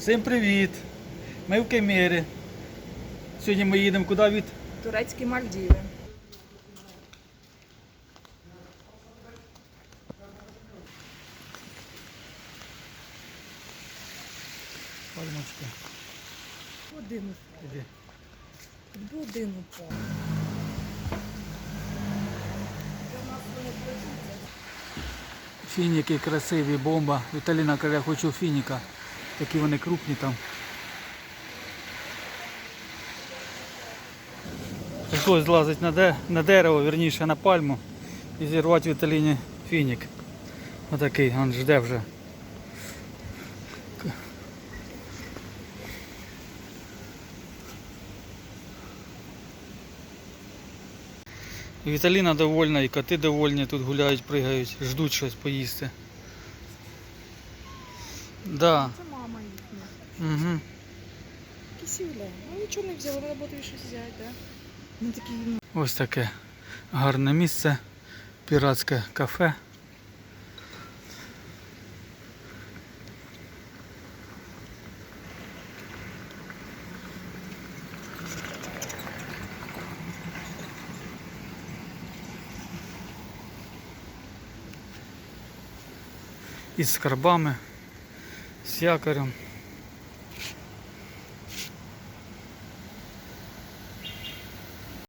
Всім привіт! Ми в Кемері. Сьогодні ми їдемо куди від? Турецькі Мальдіви. Пальмочки. Один Іди. упав. Один упав. Фініки красиві, бомба. Віталіна каже, я хочу фініка. Такі вони крупні там. Прийшлось злазити на, де, на дерево, верніше на пальму і зірвати Віталіні фінік. Отакий, він жде вже. Віталіна довольна, і коти довольні, тут гуляють, пригають, ждуть щось поїсти. Да. Угу. Кисюля. Ну нічого не взяла, було щось взяти, так? Ну такі, ну, Ось таке гарне місце, піратське кафе. Із скарбами, з якорем.